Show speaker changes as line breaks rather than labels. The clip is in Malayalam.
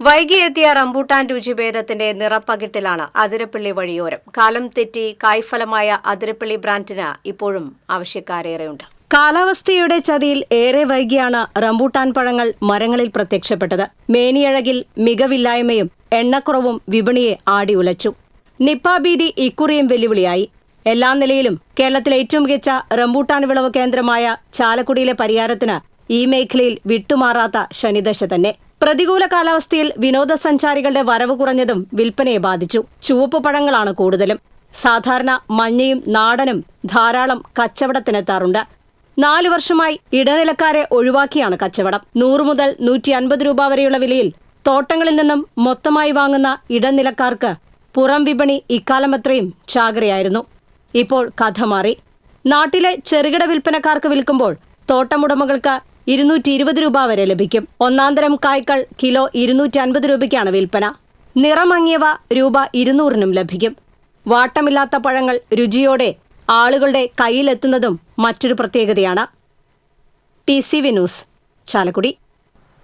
വൈകിയെത്തിയ റംബൂട്ടാൻ രുചിഭേദത്തിന്റെ നിറപ്പകിട്ടിലാണ് അതിരപ്പള്ളി വഴിയോരം. കാലം തെറ്റി കായ്ഫലമായ അതിരപ്പള്ളി ബ്രാൻഡിന് ഇപ്പോഴും ആവശ്യക്കാരേറെയുണ്ട്. കാലാവസ്ഥയുടെ ചതിയിൽ ഏറെ വൈകിയാണ് റംബൂട്ടാൻ പഴങ്ങൾ മരങ്ങളിൽ പ്രത്യക്ഷപ്പെട്ടത്. മേനിയഴകിൽ മികവില്ലായ്മയും എണ്ണക്കുറവും വിപണിയെ ആടി ഉലച്ചു. നിപ്പ ഇക്കുറിയും വെല്ലുവിളിയായി. എല്ലാ നിലയിലും കേരളത്തിലെ ഏറ്റവും മികച്ച റംബൂട്ടാൻ വിളവ് കേന്ദ്രമായ ചാലക്കുടിയിലെ പരിഹാരത്തിന് ഈ മേഖലയിൽ വിട്ടുമാറാത്ത ശനിദശ തന്നെ. പ്രതികൂല കാലാവസ്ഥയിൽ വിനോദസഞ്ചാരികളുടെ വരവ് കുറഞ്ഞതും വിൽപ്പനയെ ബാധിച്ചു. ചുവപ്പ് പഴങ്ങളാണ് കൂടുതലും. സാധാരണ മഞ്ഞയും നാടനും ധാരാളം കച്ചവടത്തിനെത്താറുണ്ട്. നാലു വർഷമായി ഇടനിലക്കാരെ ഒഴിവാക്കിയാണ് കച്ചവടം. നൂറ് മുതൽ നൂറ്റി അൻപത് രൂപ വരെയുള്ള വിലയിൽ തോട്ടങ്ങളിൽ നിന്നും മൊത്തമായി വാങ്ങുന്ന ഇടനിലക്കാർക്ക് പുറം വിപണി ഇക്കാലമത്രയും ചാകരയായിരുന്നു. ഇപ്പോൾ കഥ മാറി. നാട്ടിലെ ചെറുകിട വിൽപ്പനക്കാർക്ക് വിൽക്കുമ്പോൾ തോട്ടമുടമകൾക്ക് ഇരുന്നൂറ്റി ഇരുപത് രൂപ വരെ ലഭിക്കും. ഒന്നാന്തരം കായ്ക്കൾ കിലോ ഇരുന്നൂറ്റി അൻപത് രൂപയ്ക്കാണ് വിൽപ്പന. നിറമങ്ങിയവ രൂപ ഇരുന്നൂറിനും ലഭിക്കും. വാട്ടമില്ലാത്ത പഴങ്ങൾ രുചിയോടെ ആളുകളുടെ കയ്യിലെത്തുന്നതും മറ്റൊരു പ്രത്യേകതയാണ്. T C V news Chalakudy.